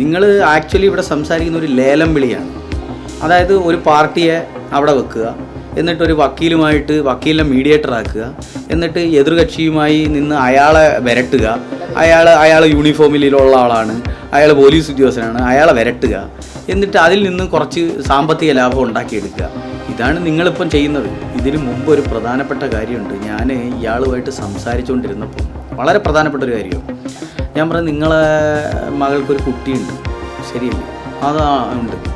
നിങ്ങൾ ആക്ച്വലി ഇവിടെ സംസാരിക്കുന്ന ഒരു ലേലം വിളിയാണ്. അതായത് ഒരു പാർട്ടിയെ അവിടെ വെക്കുക എന്നിട്ട് ഒരു വക്കീലുമായിട്ട് വക്കീലിനെ മീഡിയേറ്റർ ആക്കുക എന്നിട്ട് എതിർകക്ഷിയുമായി നിന്ന് അയാളെ വരട്ടുക. അയാൾ അയാൾ യൂണിഫോമിലുള്ള ആളാണ് അയാൾ പോലീസ് ഉദ്യോഗസ്ഥനാണ് അയാളെ വരട്ടുക. എന്നിട്ട് അതിൽ നിന്ന് കുറച്ച് സാമ്പത്തിക ലാഭം ഉണ്ടാക്കിയെടുക്കുക. ഇതാണ് നിങ്ങളിപ്പം ചെയ്യുന്നത്. ഇതിനു മുമ്പ് ഒരു പ്രധാനപ്പെട്ട കാര്യമുണ്ട്. ഞാൻ ഇയാളുമായിട്ട് സംസാരിച്ചുകൊണ്ടിരുന്നപ്പോൾ വളരെ പ്രധാനപ്പെട്ട ഒരു കാര്യമാണ്. ഞാൻ പറഞ്ഞു നിങ്ങളെ മകൾക്കൊരു കുട്ടിയുണ്ട്. ശരിയല്ലേ? അതാ ഉണ്ട്.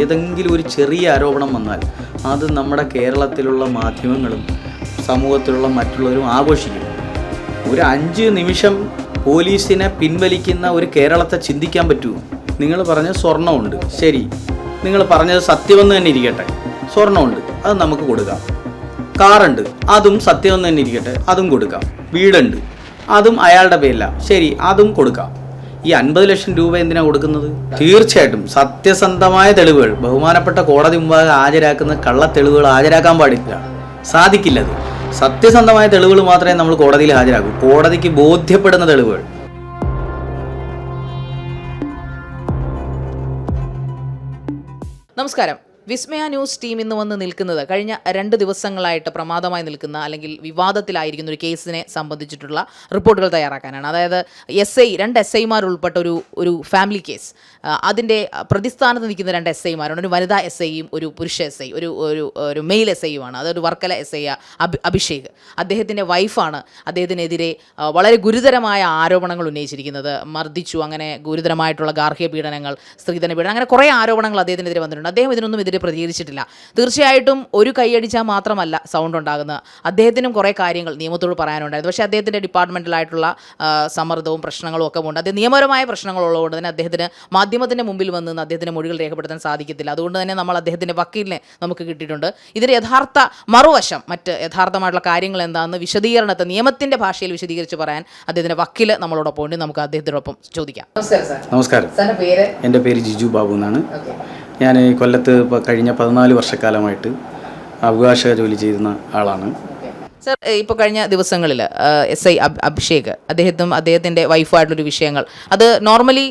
ഏതെങ്കിലും ഒരു ചെറിയ ആരോപണം വന്നാൽ അത് നമ്മുടെ കേരളത്തിലുള്ള മാധ്യമങ്ങളും സമൂഹത്തിലുള്ള മറ്റുള്ളവരും ആഘോഷിക്കും. ഒരു അഞ്ച് നിമിഷം പോലീസിനെ പിൻവലിക്കുന്ന ഒരു കേരളത്തെ ചിന്തിക്കാൻ പറ്റുമോ? നിങ്ങൾ പറഞ്ഞ സ്വർണമുണ്ട് ശരി. നിങ്ങൾ പറഞ്ഞത് സത്യമെന്ന് തന്നെ ഇരിക്കട്ടെ. സ്വർണമുണ്ട് അത് നമുക്ക് കൊടുക്കാം. കാറുണ്ട്. അതും സത്യമെന്ന് തന്നെ ഇരിക്കട്ടെ. അതും കൊടുക്കാം. വീടുണ്ട്. അതും അയാളുടെ പേരില്ല ശരി അതും കൊടുക്കാം. ഈ അൻപത് ലക്ഷം രൂപ എന്തിനാണ് കൊടുക്കുന്നത്? തീർച്ചയായിട്ടും സത്യസന്ധമായ തെളിവുകൾ. ബഹുമാനപ്പെട്ട കോടതി മുമ്പാകെ ഹാജരാക്കുന്ന കള്ള തെളിവുകൾ ഹാജരാക്കാൻ പാടില്ല. സാധിക്കില്ല അത്. സത്യസന്ധമായ തെളിവുകൾ മാത്രമേ നമ്മൾ കോടതിയിൽ ഹാജരാക്കൂ. കോടതിക്ക് ബോധ്യപ്പെടുന്ന തെളിവുകൾ. നമസ്കാരം. വിസ്മയ ന്യൂസ് ടീം ഇന്ന് വന്ന് നിൽക്കുന്നത് കഴിഞ്ഞ രണ്ട് ദിവസങ്ങളായിട്ട് പ്രമാദമായി നിൽക്കുന്ന അല്ലെങ്കിൽ വിവാദത്തിലായിരിക്കുന്ന ഒരു കേസിനെ സംബന്ധിച്ചിട്ടുള്ള റിപ്പോർട്ടുകൾ തയ്യാറാക്കാനാണ്. അതായത് എസ് ഐ രണ്ട് എസ് ഐമാർ ഉൾപ്പെട്ട ഒരു ഒരു ഫാമിലി കേസ്. അതിന്റെ പ്രതിസ്ഥാനത്ത് നിൽക്കുന്ന രണ്ട് എസ് ഐമാരാണ് ഒരു വനിതാ എസ് ഐയും ഒരു പുരുഷ എസ് ഐ ഒരു ഒരു ഒരു മെയിൽ എസ് ഐയുമാണ്. അതൊരു വർക്കല എസ് ഐ അഭി അഭിഷേക്. അദ്ദേഹത്തിന്റെ വൈഫാണ് അദ്ദേഹത്തിനെതിരെ വളരെ ഗുരുതരമായ ആരോപണങ്ങൾ ഉന്നയിച്ചിരിക്കുന്നത്. മർദ്ദിച്ചു അങ്ങനെ ഗുരുതരമായിട്ടുള്ള ഗാർഹിക പീഡനങ്ങൾ സ്ത്രീധന പീഡനം അങ്ങനെ കുറേ ആരോപണങ്ങൾ അദ്ദേഹത്തിനെതിരെ വന്നിട്ടുണ്ട്. അദ്ദേഹം ഇതിനൊന്നും എതിരെ പ്രതികരിച്ചിട്ടില്ല. തീർച്ചയായിട്ടും ഒരു കൈയടിച്ചാൽ മാത്രമല്ല സൗണ്ട് ഉണ്ടാകുന്നത്. അദ്ദേഹത്തിനും കുറേ കാര്യങ്ങൾ നിയമത്തോട് പറയാനുണ്ടായിരുന്നു. പക്ഷേ അദ്ദേഹത്തിന്റെ ഡിപ്പാർട്ട്മെന്റലായിട്ടുള്ള സമ്മർദ്ദവും പ്രശ്നങ്ങളും ഒക്കെ ഉണ്ട് അദ്ദേഹം നിയമപരമായ പ്രശ്നങ്ങളുള്ളതുകൊണ്ട് തന്നെ അദ്ദേഹത്തിന് മാധ്യമത്തിന്റെ മുമ്പിൽ വന്ന് അദ്ദേഹത്തിന്റെ മൊഴികൾ രേഖപ്പെടുത്താൻ സാധിക്കത്തില്ല. അതുകൊണ്ട് തന്നെ നമ്മൾ അദ്ദേഹത്തിന്റെ വക്കീലിനെ നമുക്ക് കിട്ടിയിട്ടുണ്ട്. ഇതിന്റെ യഥാർത്ഥ മറുവശം മറ്റ് യഥാർത്ഥമായിട്ടുള്ള കാര്യങ്ങൾ എന്താണെന്ന് വിശദീകരണത്തെ നിയമത്തിന്റെ ഭാഷയിൽ വിശദീകരിച്ച് പറയാൻ അദ്ദേഹത്തിന്റെ വക്കീൽ നമ്മളോടൊപ്പം ഉണ്ട്. നമുക്ക് അദ്ദേഹത്തിനോടൊപ്പം ചോദിക്കാം. നമസ്കാരം സാർ. നമസ്കാരം. എന്റെ പേര് ജിജു ബാബു എന്നാണ്. ഞാൻ കൊല്ലത്ത് കഴിഞ്ഞ പതിനാല് വർഷക്കാലമായിട്ട് അവകാശ ജോലി ചെയ്യുന്ന ആളാണ്. സർ ഇപ്പോൾ കഴിഞ്ഞ ദിവസങ്ങളിൽ എസ് ഐ അഭിഷേക് അദ്ദേഹത്തും അദ്ദേഹത്തിന്റെ വൈഫായിട്ടുള്ളൊരു വിഷയങ്ങൾ. അത് നോർമലി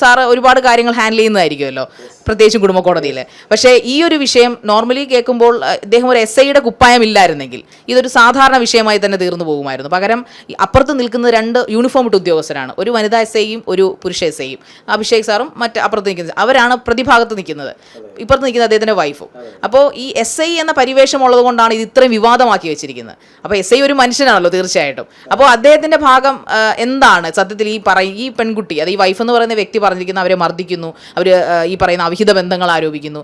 സാറ് ഒരുപാട് കാര്യങ്ങൾ ഹാൻഡിൽ ചെയ്യുന്നതായിരിക്കുമല്ലോ പ്രത്യേകിച്ചും കുടുംബ കോടതിയിൽ പക്ഷേ ഈ ഒരു വിഷയം നോർമലി കേൾക്കുമ്പോൾ ഇദ്ദേഹം ഒരു എസ് ഐയുടെ കുപ്പായം ഇല്ലായിരുന്നെങ്കിൽ ഇതൊരു സാധാരണ വിഷയമായി തന്നെ തീർന്നു പോകുമായിരുന്നു. പകരം അപ്പുറത്ത് നിൽക്കുന്ന രണ്ട് യൂണിഫോം ഇട്ട് ഉദ്യോഗസ്ഥരാണ്. ഒരു വനിതാ എസ് ഐയും ഒരു പുരുഷ എസ് ഐയും. അഭിഷേക് സാറും മറ്റ് അപ്പുറത്ത് നിൽക്കുന്നത് അവരാണ് പ്രതിഭാഗത്ത് നിൽക്കുന്നത്. ഇപ്പുറത്ത് നിൽക്കുന്നത് അദ്ദേഹത്തിന്റെ വൈഫും. അപ്പോൾ ഈ എസ് ഐ എന്ന പരിവേഷം കൊണ്ടാണ് ഇത് ഇത്രയും വിവാദമാക്കി വെച്ചിരിക്കുന്നത്. അപ്പോൾ എസ് ഐ ഒരു മനുഷ്യനാണല്ലോ തീർച്ചയായിട്ടും. അപ്പോൾ അദ്ദേഹത്തിന്റെ ഭാഗം എന്താണ് സത്യത്തിൽ ഈ പറയും ഈ പെൺകുട്ടി അത് ഈ വൈഫ് എന്ന് പറയുന്ന വ്യക്തി പറഞ്ഞിരിക്കുന്ന അവരെ മർദ്ദിക്കുന്നു അവർ ഈ പറയുന്ന അവിഹിത ബന്ധങ്ങൾ ആരോപിക്കുന്നു.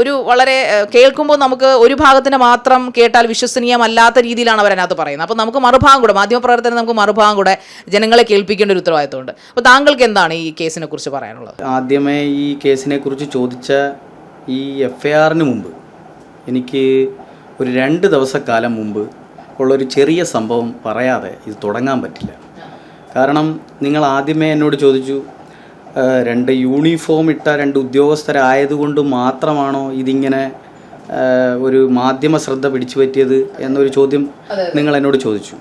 ഒരു വളരെ കേൾക്കുമ്പോൾ നമുക്ക് ഒരു ഭാഗത്തിന് മാത്രം കേട്ടാൽ വിശ്വസനീയമല്ലാത്ത രീതിയിലാണ് അവരതിനകത്ത് പറയുന്നത്. അപ്പോൾ നമുക്ക് മറുഭാഗം കൂടെ മാധ്യമപ്രവർത്തനം നമുക്ക് മറുഭാഗം കൂടെ ജനങ്ങളെ കേൾപ്പിക്കേണ്ട ഒരു ഉത്തരവാദിത്തമുണ്ട് അപ്പോൾ താങ്കൾക്ക് എന്താണ് ഈ കേസിനെ കുറിച്ച് പറയാനുള്ളത്? ആദ്യമേ ഈ കേസിനെ കുറിച്ച് ചോദിച്ച ഈ എഫ് ഐ ആറിന് മുമ്പ് എനിക്ക് ഒരു രണ്ട് ദിവസക്കാലം മുമ്പ് ഉള്ളൊരു ചെറിയ സംഭവം പറയാതെ ഇത് തുടങ്ങാൻ പറ്റില്ല. കാരണം നിങ്ങൾ ആദ്യമേ എന്നോട് ചോദിച്ചു രണ്ട് യൂണിഫോം ഇട്ട രണ്ട് ഉദ്യോഗസ്ഥരായതുകൊണ്ട് മാത്രമാണോ ഇതിങ്ങനെ ഒരു മാധ്യമ ശ്രദ്ധ പിടിച്ചു പറ്റിയത്? എന്നൊരു ചോദ്യം നിങ്ങൾ എന്നോട് ചോദിച്ചു.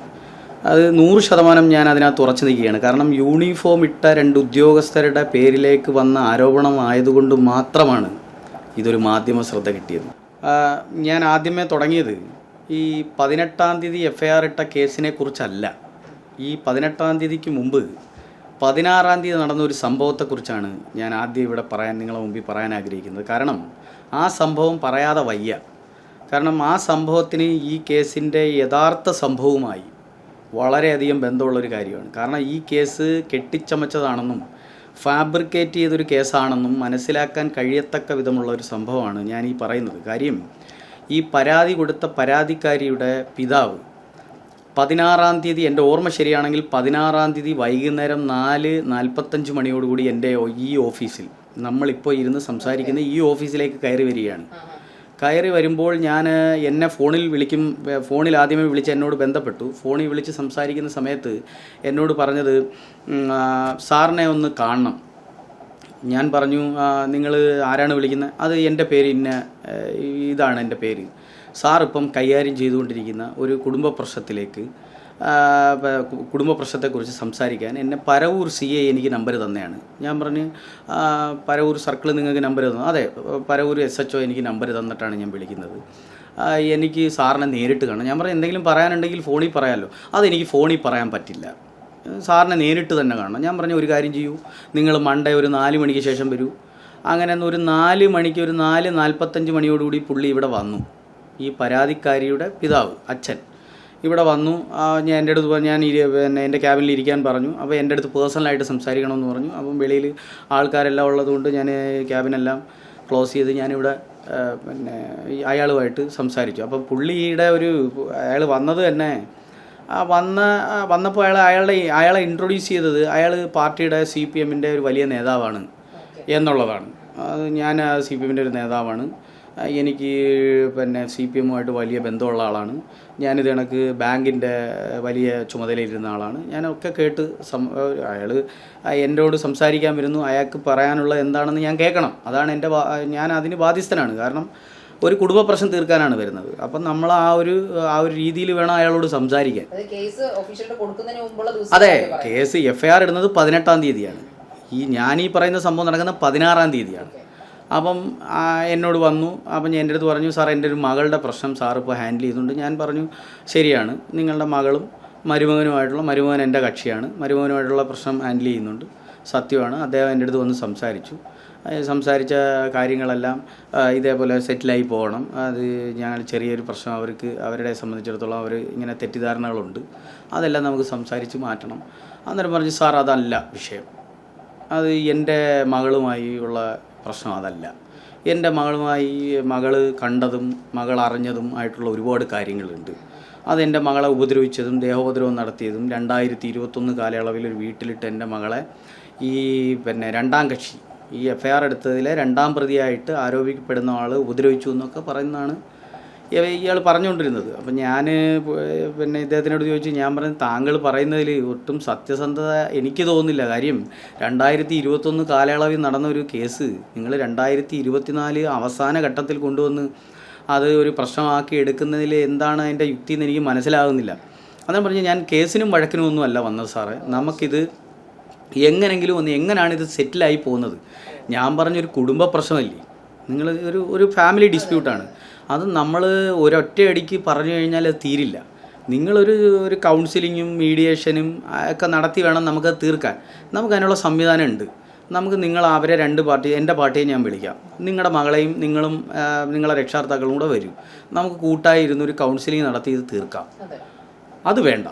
അത് നൂറ് ശതമാനം ഞാൻ അതിനകത്ത് ഉറച്ചു നിൽക്കുകയാണ്. കാരണം യൂണിഫോം ഇട്ട രണ്ട് ഉദ്യോഗസ്ഥരുടെ പേരിലേക്ക് വന്ന ആരോപണം ആയതുകൊണ്ട് മാത്രമാണ് ഇതൊരു മാധ്യമ ശ്രദ്ധ കിട്ടിയത്. ഞാൻ ആദ്യമേ തുടങ്ങിയത് ഈ പതിനെട്ടാം തീയതി എഫ് ഐ ആർ ഇട്ട കേസിനെ കുറിച്ചല്ല. ഈ പതിനെട്ടാം തീയതിക്ക് മുമ്പ് പതിനാറാം തീയതി നടന്ന ഒരു സംഭവത്തെക്കുറിച്ചാണ് ഞാൻ ആദ്യം ഇവിടെ പറയാൻ നിങ്ങളെ മുമ്പിൽ പറയാൻ ആഗ്രഹിക്കുന്നത്. കാരണം ആ സംഭവം പറയാതെ വയ്യ. കാരണം ആ സംഭവത്തിന് ഈ കേസിന്റെ യഥാർത്ഥ സംഭവവുമായി വളരെയധികം ബന്ധമുള്ളൊരു കാര്യമാണ്. കാരണം ഈ കേസ് കെട്ടിച്ചമച്ചതാണെന്നും ഫാബ്രിക്കേറ്റ് ചെയ്തൊരു കേസാണെന്നും മനസ്സിലാക്കാൻ കഴിയത്തക്ക വിധമുള്ള ഒരു സംഭവമാണ് ഞാൻ ഈ പറയുന്നത്. കാര്യം ഈ പരാതി കൊടുത്ത പരാതിക്കാരിയുടെ പിതാവ്. പതിനാറാം തീയതി എന്റെ ഓർമ്മ ശരിയാണെങ്കിൽ പതിനാറാം തീയതി വൈകുന്നേരം നാല് നാൽപ്പത്തഞ്ച് മണിയോടുകൂടി എന്റെ ഈ ഓഫീസിൽ നമ്മളിപ്പോൾ ഇരുന്ന് സംസാരിക്കുന്ന ഈ ഓഫീസിലേക്ക് കയറി വരികയാണ്. കയറി വരുമ്പോൾ ഞാൻ എന്നെ ഫോണിൽ വിളിക്കും ഫോണിൽ ആദ്യമേ വിളിച്ച് എന്നോട് ബന്ധപ്പെട്ടു. ഫോണിൽ വിളിച്ച് സംസാരിക്കുന്ന സമയത്ത് എന്നോട് പറഞ്ഞത് സാറിനെ ഒന്ന് കാണണം. ഞാൻ പറഞ്ഞു നിങ്ങൾ ആരാണ് വിളിക്കുന്നത്? അത് എന്റെ പേര് ഇന്ന ഇതാണ് എന്റെ പേര്. സാർ ഇപ്പം കൈകാര്യം ചെയ്തുകൊണ്ടിരിക്കുന്ന ഒരു കുടുംബ പ്രശ്നത്തിലേക്ക് കുടുംബ പ്രശ്നത്തെക്കുറിച്ച് സംസാരിക്കാൻ എന്നെ പരവൂർ സി എ എനിക്ക് നമ്പർ തന്നെയാണ്. ഞാൻ പറഞ്ഞ് പരവൂർ സർക്കിൾ നിങ്ങൾക്ക് നമ്പർ തന്നു. അതെ പരവൂർ എസ് എച്ച് ഒ എനിക്ക് നമ്പർ തന്നിട്ടാണ് ഞാൻ വിളിക്കുന്നത്. എനിക്ക് സാറിനെ നേരിട്ട് കാണാം ഞാൻ പറഞ്ഞു എന്തെങ്കിലും പറയാനുണ്ടെങ്കിൽ ഫോണിൽ പറയാമല്ലോ അതെനിക്ക് ഫോണിൽ പറയാൻ പറ്റില്ല. സാറിനെ നേരിട്ട് തന്നെ കാണണം. ഞാൻ പറഞ്ഞു ഒരു കാര്യം ചെയ്യൂ. നിങ്ങൾ മൺഡേ ഒരു നാല് മണിക്ക് ശേഷം വരൂ. അങ്ങനെ ഒരു നാല് മണിക്ക് ഒരു നാല് നാൽപ്പത്തഞ്ച് മണിയോടുകൂടി പുള്ളി ഇവിടെ വന്നു. ഈ പരാതിക്കാരിയുടെ പിതാവ് അച്ഛൻ. ഇവിടെ വന്നു. ഞാൻ എന്റെ അടുത്ത് ഞാൻ പിന്നെ എന്റെ ക്യാബിനിൽ ഇരിക്കാൻ പറഞ്ഞു. അപ്പോൾ എന്റെ അടുത്ത് പേഴ്സണലായിട്ട് സംസാരിക്കണമെന്ന് പറഞ്ഞു. അപ്പം വെളിയിൽ ആൾക്കാരെല്ലാം ഉള്ളതുകൊണ്ട് ഞാൻ ക്യാബിനെല്ലാം ക്ലോസ് ചെയ്ത് ഞാനിവിടെ പിന്നെ അയാളുമായിട്ട് സംസാരിച്ചു. അപ്പം പുള്ളിയുടെ ഒരു അയാൾ വന്നത് തന്നെ വന്ന വന്നപ്പോൾ അയാൾ അയാളുടെ അയാളെ ഇൻട്രൊഡ്യൂസ് ചെയ്തത് അയാൾ പാർട്ടിയുടെ സി പി എമ്മിന്റെ ഒരു വലിയ നേതാവാണ് എന്നുള്ളതാണ്. അത് ഞാൻ സി പി എമ്മിന്റെ ഒരു നേതാവാണ്. എനിക്ക് പിന്നെ സി പി എമ്മുമായിട്ട് വലിയ ബന്ധമുള്ള ആളാണ്. ഞാനിത് കണക്ക് ബാങ്കിന്റെ വലിയ ചുമതലയിലിരുന്ന ആളാണ്. ഞാനൊക്കെ കേട്ട് സം അയാൾ എന്നോട് സംസാരിക്കാൻ വരുന്നു. അയാൾക്ക് പറയാനുള്ള എന്താണെന്ന് ഞാൻ കേൾക്കണം. അതാണ് എന്റെ ഞാൻ അതിന് ബാധ്യസ്ഥനാണ്. കാരണം ഒരു കുടുംബ പ്രശ്നം തീർക്കാനാണ് വരുന്നത്. അപ്പം നമ്മൾ ആ ഒരു ആ ഒരു രീതിയിൽ വേണം അയാളോട് സംസാരിക്കാൻ. അതെ കേസ് എഫ് ഐ ആർ ഇടുന്നത് പതിനെട്ടാം തീയതിയാണ്. ഈ ഞാൻ ഈ പറയുന്ന സംഭവം നടക്കുന്ന പതിനാറാം തീയതിയാണ്. അപ്പം എന്നോട് വന്നു. അപ്പം ഞാൻ എന്റെ അടുത്ത് പറഞ്ഞു സാർ എന്റെ ഒരു മകളുടെ പ്രശ്നം സാർ ഇപ്പോൾ ഹാൻഡിൽ ചെയ്യുന്നുണ്ട്. ഞാൻ പറഞ്ഞു ശരിയാണ്. നിങ്ങളുടെ മകളും മരുമകനുമായിട്ടുള്ള മരുമകൻ എന്റെ കക്ഷിയാണ്. മരുമകനുമായിട്ടുള്ള പ്രശ്നം ഹാൻഡിൽ ചെയ്യുന്നുണ്ട്. സത്യമാണ്. അദ്ദേഹം എന്റെ അടുത്ത് വന്ന് സംസാരിച്ചു. സംസാരിച്ച കാര്യങ്ങളെല്ലാം ഇതേപോലെ സെറ്റിലായി പോകണം. അത് ഞങ്ങൾ ചെറിയൊരു പ്രശ്നം അവർക്ക് അവരുടെ സംബന്ധിച്ചിടത്തോളം അവർ ഇങ്ങനെ തെറ്റിദ്ധാരണകളുണ്ട്. അതെല്ലാം നമുക്ക് സംസാരിച്ച് മാറ്റണം. അന്നേരം പറഞ്ഞു സാർ അതല്ല വിഷയം. അത് എന്റെ മകളുമായി ഉള്ള പ്രശ്നം അതല്ല. എന്റെ മകളുമായി മകൾ കണ്ടതും മകൾ അറിഞ്ഞതും ആയിട്ടുള്ള ഒരുപാട് കാര്യങ്ങളുണ്ട്. അത് അതെന്റെ മകളെ ഉപദ്രവിച്ചതും ദേഹോപദ്രവം നടത്തിയതും രണ്ടായിരത്തി ഇരുപത്തൊന്ന് കാലയളവിൽ ഒരു വീട്ടിലിട്ട് എന്റെ മകളെ ഈ പിന്നെ രണ്ടാം കക്ഷി ഈ എഫ് ഐ എടുത്തതിലെ രണ്ടാം പ്രതിയായിട്ട് ആരോപിക്കപ്പെടുന്ന ആൾ ഉപദ്രവിച്ചു എന്നൊക്കെ പറയുന്നതാണ് ഇയാൾ പറഞ്ഞുകൊണ്ടിരുന്നത്. അപ്പം ഞാൻ പിന്നെ ഇദ്ദേഹത്തിനോട് ചോദിച്ചു ഞാൻ പറഞ്ഞു താങ്കൾ പറയുന്നതിൽ ഒട്ടും സത്യസന്ധത എനിക്ക് തോന്നുന്നില്ല. കാര്യം രണ്ടായിരത്തി ഇരുപത്തൊന്ന് കാലയളവിൽ നടന്ന ഒരു കേസ് നിങ്ങൾ രണ്ടായിരത്തി ഇരുപത്തിനാല് അവസാന ഘട്ടത്തിൽ കൊണ്ടുവന്ന് അത് ഒരു പ്രശ്നമാക്കി എടുക്കുന്നതിൽ എന്താണ് അതിന്റെ യുക്തി എന്ന് എനിക്ക് മനസ്സിലാകുന്നില്ല അതാ പറഞ്ഞ് ഞാൻ കേസിനും വഴക്കിനും ഒന്നും അല്ല വന്നത് സാറേ. നമുക്കിത് എങ്ങനെങ്കിലും ഒന്ന് എങ്ങനെയാണ് ഇത് സെറ്റിലായി പോകുന്നത്? ഞാൻ പറഞ്ഞൊരു കുടുംബ പ്രശ്നമല്ലേ? നിങ്ങൾ ഒരു ഒരു ഫാമിലി ഡിസ്പ്യൂട്ടാണ് അത് നമ്മൾ ഒരൊറ്റയടിക്ക് പറഞ്ഞു കഴിഞ്ഞാൽ അത് തീരില്ല. നിങ്ങളൊരു ഒരു കൗൺസിലിങ്ങും മീഡിയേഷനും ഒക്കെ നടത്തി വേണം നമുക്കത് തീർക്കാൻ. നമുക്ക് അതിനുള്ള സംവിധാനം ഉണ്ട്. നമുക്ക് നിങ്ങൾ അവരെ രണ്ട് പാർട്ടി എന്റെ പാർട്ടിയെ ഞാൻ വിളിക്കാം. നിങ്ങളുടെ മകളെയും നിങ്ങളും നിങ്ങളുടെ നിങ്ങളെ രക്ഷാകർത്താക്കളും കൂടെ വരും. നമുക്ക് കൂട്ടായി ഇരുന്നൊരു കൗൺസിലിംഗ് നടത്തി ഇത് തീർക്കാം. അത്. വേണ്ട.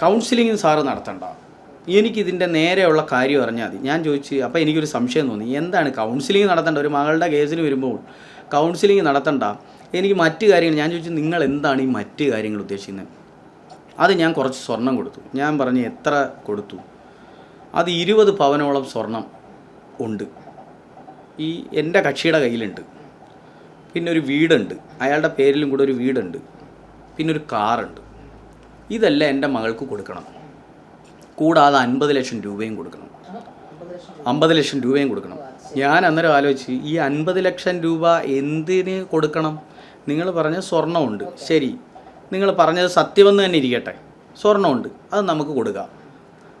Counselling sir നടത്തണ്ട. എനിക്കിതിന്റെ നേരെയുള്ള കാര്യം അറിഞ്ഞാൽ മതി. ഞാൻ ചോദിച്ചു അപ്പോൾ എനിക്കൊരു സംശയം തോന്നി. എന്താണ് കൗൺസിലിംഗ് നടത്തേണ്ട? ഒരു മകളുടെ കേസിൽ വരുമ്പോൾ കൗൺസിലിംഗ് നടത്തണ്ട. എനിക്ക് മറ്റ് കാര്യങ്ങൾ ഞാൻ ചോദിച്ചു നിങ്ങൾ എന്താണ് ഈ മറ്റ് കാര്യങ്ങൾ ഉദ്ദേശിക്കുന്നത്? അത് ഞാൻ കുറച്ച് സ്വർണം കൊടുത്തു. ഞാൻ പറഞ്ഞു എത്ര കൊടുത്തു? അത് ഇരുപത് പവനോളം സ്വർണം ഉണ്ട്. ഈ എന്റെ കക്ഷിയുടെ കയ്യിലുണ്ട്. പിന്നെ ഒരു വീടുണ്ട്. അയാളുടെ പേരിലും കൂടെ ഒരു വീടുണ്ട്. പിന്നെ ഒരു കാറുണ്ട്. ഇതെല്ലാം എന്റെ മകൾക്ക് കൊടുക്കണം. കൂടാതെ അൻപത് ലക്ഷം രൂപയും കൊടുക്കണം. അമ്പത് ലക്ഷം രൂപയും കൊടുക്കണം. ഞാൻ അന്നേരം ആലോചിച്ച് ഈ അൻപത് ലക്ഷം രൂപ എന്തിന് കൊടുക്കണം? നിങ്ങൾ പറഞ്ഞ സ്വർണമുണ്ട്. ശരി. നിങ്ങൾ പറഞ്ഞത് സത്യമെന്ന് തന്നെ ഇരിക്കട്ടെ. സ്വർണമുണ്ട്. അത് നമുക്ക് കൊടുക്കാം.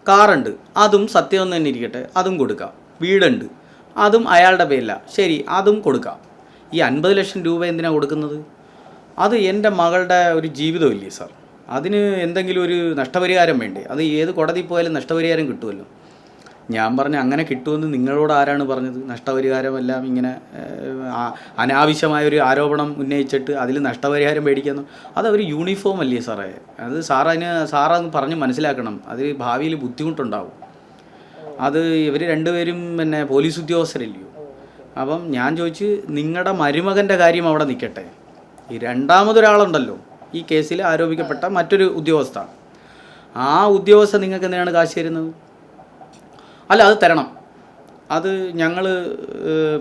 കാറുണ്ട്. അതും സത്യമെന്ന് തന്നെ ഇരിക്കട്ടെ. അതും കൊടുക്കാം. വീടുണ്ട്. അതും അയാളുടെ പേരില്ല ശരി അതും കൊടുക്കാം. ഈ അൻപത് ലക്ഷം രൂപ എന്തിനാണ് കൊടുക്കുന്നത്? അത് എന്റെ മകളുടെ ഒരു ജീവിതമില്ലേ സാർ? അതിന് എന്തെങ്കിലും ഒരു നഷ്ടപരിഹാരം വേണ്ടേ? അത് ഏത് കോടതി പോയാലും നഷ്ടപരിഹാരം കിട്ടുമല്ലോ. ഞാൻ പറഞ്ഞ അങ്ങനെ കിട്ടുമെന്ന് നിങ്ങളോട് ആരാണ് പറഞ്ഞത്? നഷ്ടപരിഹാരമെല്ലാം ഇങ്ങനെ അനാവശ്യമായൊരു ആരോപണം ഉന്നയിച്ചിട്ട് അതിൽ നഷ്ടപരിഹാരം മേടിക്കുന്നു. അത് ഒരു യൂണിഫോം അല്ലേ സാറേ? അത് സാറതിന് സാറെന്ന് പറഞ്ഞ് മനസ്സിലാക്കണം. അതിൽ ഭാവിയിൽ ബുദ്ധിമുട്ടുണ്ടാവും. അത് ഇവർ രണ്ടുപേരും പിന്നെ പോലീസ് ഉദ്യോഗസ്ഥരല്ലയോ? അപ്പം ഞാൻ ചോദിച്ച് നിങ്ങളുടെ മരുമകന്റെ കാര്യം അവിടെ നിൽക്കട്ടെ ഈ രണ്ടാമതൊരാളുണ്ടല്ലോ. ഈ കേസിൽ ആരോപിക്കപ്പെട്ട മറ്റൊരു ഉദ്യോഗസ്ഥ ആ ഉദ്യോഗസ്ഥ നിങ്ങൾക്ക് എന്തിനാണ് കാശ് തരുന്നത്? അല്ല അത് തരണം. അത് ഞങ്ങൾ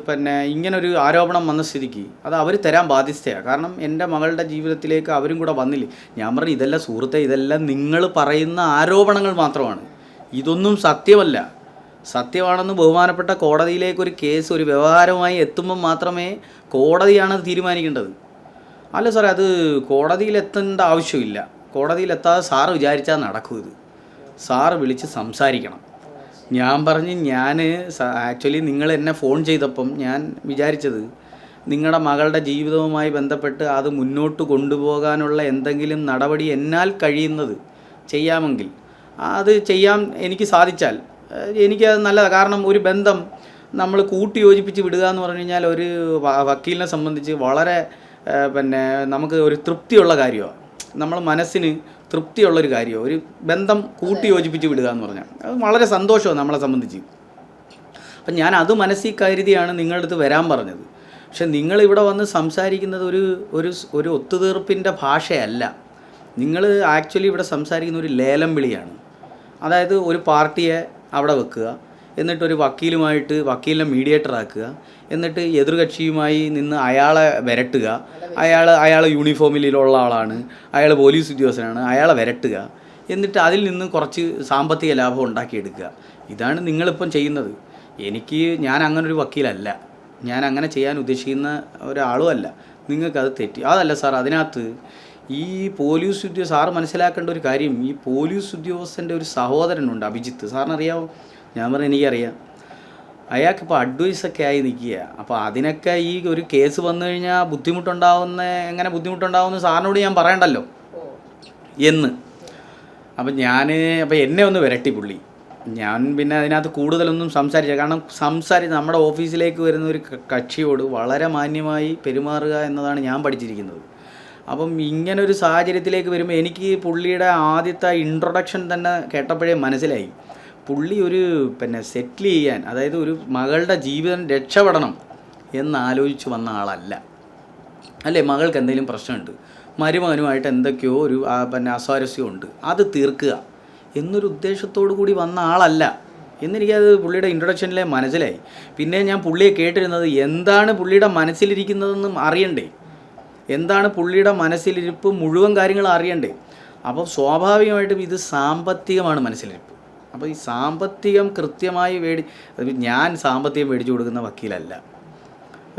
പിന്നെ ഇങ്ങനൊരു ആരോപണം വന്ന സ്ഥിതിക്ക് അത് അവർ തരാൻ ബാധ്യസ്ഥയാണ് കാരണം എന്റെ മകളുടെ ജീവിതത്തിലേക്ക് അവരും കൂടെ വന്നില്ലേ? ഞാൻ പറഞ്ഞു ഇതെല്ലാം സുഹൃത്തെ ഇതെല്ലാം നിങ്ങൾ പറയുന്ന ആരോപണങ്ങൾ മാത്രമാണ്. ഇതൊന്നും സത്യമല്ല. സത്യമാണെന്ന് ബഹുമാനപ്പെട്ട കോടതിയിലേക്ക് ഒരു കേസ് ഒരു വ്യവഹാരമായി എത്തുമ്പോൾ മാത്രമേ കോടതിയാണ് തീരുമാനിക്കേണ്ടത്. അല്ല സാറേ അത് കോടതിയിലെത്തേണ്ട ആവശ്യമില്ല. കോടതിയിലെത്താതെ സാറ് വിചാരിച്ചാൽ നടക്കും ഇത്. സാറ് വിളിച്ച് സംസാരിക്കണം. ഞാൻ പറഞ്ഞ് ഞാൻ ആക്ച്വലി നിങ്ങൾ എന്നെ ഫോൺ ചെയ്തപ്പം ഞാൻ വിചാരിച്ചത് നിങ്ങളുടെ മകളുടെ ജീവിതവുമായി ബന്ധപ്പെട്ട് അത് മുന്നോട്ട് കൊണ്ടുപോകാനുള്ള എന്തെങ്കിലും നടപടി എന്നാൽ കഴിയുന്നത് ചെയ്യാമെങ്കിൽ. അത് ചെയ്യാൻ എനിക്ക് സാധിച്ചാൽ. എനിക്ക് എനിക്കത് നല്ലതാണ് കാരണം ഒരു ബന്ധം നമ്മൾ കൂട്ടി യോജിപ്പിച്ച് വിടുക എന്ന് പറഞ്ഞു കഴിഞ്ഞാൽ ഒരു വക്കീലിനെ സംബന്ധിച്ച് വളരെ പിന്നെ നമുക്ക് ഒരു തൃപ്തിയുള്ള കാര്യമാണ് നമ്മൾ മനസ്സിന് തൃപ്തിയുള്ളൊരു കാര്യമാണ് ഒരു ബന്ധം കൂട്ടി യോജിപ്പിച്ച് വിടുക എന്ന് പറഞ്ഞാൽ അത് വളരെ സന്തോഷമാണ് നമ്മളെ സംബന്ധിച്ച്. അപ്പം ഞാൻ അത് മനസ്സിൽ കരുതിയാണ് നിങ്ങളുടെ അടുത്ത് വരാൻ പറഞ്ഞത്. പക്ഷെ നിങ്ങൾ ഇവിടെ വന്ന് സംസാരിക്കുന്നത് ഒരു ഒരു ഒരു ഒത്തുതീർപ്പിന്റെ ഭാഷയല്ല. നിങ്ങൾ ആക്ച്വലി ഇവിടെ സംസാരിക്കുന്ന ഒരു ലേലം വിളിയാണ്. അതായത് ഒരു പാർട്ടിയെ അവിടെ വെക്കുക. എന്നിട്ട് ഒരു വക്കീലുമായിട്ട് വക്കീലിനെ മീഡിയേറ്റർ ആക്കുക. എന്നിട്ട് എതിർകക്ഷിയുമായി നിന്ന് അയാളെ വരട്ടുക. അയാൾ അയാൾ യൂണിഫോമിലുള്ള ആളാണ്. അയാൾ പോലീസ് ഉദ്യോഗസ്ഥനാണ്. അയാളെ വരട്ടുക. എന്നിട്ട് അതിൽ നിന്ന് കുറച്ച് സാമ്പത്തിക ലാഭം ഉണ്ടാക്കിയെടുക്കുക. ഇതാണ് നിങ്ങളിപ്പം ചെയ്യുന്നത്. എനിക്ക് ഞാൻ അങ്ങനെ ഒരു വക്കീലല്ല. ഞാൻ അങ്ങനെ ചെയ്യാൻ ഉദ്ദേശിക്കുന്ന ഒരാളും അല്ല. നിങ്ങൾക്കത് തെറ്റി. അതല്ല സാർ അതിനകത്ത് ഈ പോലീസ് ഉദ്യോഗ സാറ് മനസ്സിലാക്കേണ്ട ഒരു കാര്യം. ഈ പോലീസ് ഉദ്യോഗസ്ഥന്റെ ഒരു സഹോദരനുണ്ട് അഭിജിത്ത്. സാറിന് അറിയാമോ ഞാൻ പറഞ്ഞു എനിക്കറിയാം. അയാൾക്കിപ്പോൾ അഡ്വൈസൊക്കെ ആയി നിൽക്കുക അപ്പോൾ അതിനൊക്കെ ഈ ഒരു കേസ് വന്നു കഴിഞ്ഞാൽ ബുദ്ധിമുട്ടുണ്ടാവുന്ന എങ്ങനെ ബുദ്ധിമുട്ടുണ്ടാവുമെന്ന് സാറിനോട് ഞാൻ പറയണ്ടല്ലോ. എന്ന്. അപ്പം ഞാൻ അപ്പം എന്നെ ഒന്ന് വിരട്ടി പുള്ളി. ഞാൻ പിന്നെ അതിനകത്ത് കൂടുതലൊന്നും സംസാരിച്ച കാരണം സംസാരിച്ച് നമ്മുടെ ഓഫീസിലേക്ക് വരുന്ന ഒരു കക്ഷിയോട് വളരെ മാന്യമായി പെരുമാറുക എന്നതാണ് ഞാൻ പഠിച്ചിരിക്കുന്നത്. അപ്പം ഇങ്ങനെ ഒരു സാഹചര്യത്തിലേക്ക് വരുമ്പോൾ എനിക്ക് പുള്ളിയുടെ ആദ്യത്തെ ഇൻട്രൊഡക്ഷൻ തന്നെ കേട്ടപ്പോഴേ മനസ്സിലായി. പുള്ളി ഒരു പിന്നെ സെറ്റിൽ ചെയ്യാൻ അതായത് ഒരു മകളുടെ ജീവിതം രക്ഷപ്പെടണം എന്നാലോചിച്ച് വന്ന ആളല്ല. അല്ലേ? മകൾക്ക് എന്തെങ്കിലും പ്രശ്നമുണ്ട് മരുമകനുമായിട്ട് എന്തൊക്കെയോ ഒരു പിന്നെ അസ്വാരസ്യമുണ്ട് അത് തീർക്കുക എന്നൊരു ഉദ്ദേശത്തോടു കൂടി വന്ന ആളല്ല. എന്നെനിക്കത് പുള്ളിയുടെ ഇൻട്രൊഡക്ഷനിലെ മനസ്സിലായി. പിന്നെ ഞാൻ പുള്ളിയെ കേട്ടിരുന്നത് എന്താണ് പുള്ളിയുടെ മനസ്സിലിരിക്കുന്നതെന്ന് അറിയണ്ടേ? എന്താണ് പുള്ളിയുടെ മനസ്സിലിരിപ്പ് മുഴുവൻ കാര്യങ്ങൾ അറിയണ്ടേ? അപ്പോൾ സ്വാഭാവികമായിട്ടും ഇത് സാമ്പത്തികമാണ് മനസ്സിലിരിപ്പ്. അപ്പോൾ ഈ സാമ്പത്തികം കൃത്യമായി മേടി ഞാൻ സാമ്പത്തികം മേടിച്ചു കൊടുക്കുന്ന വക്കീലല്ല.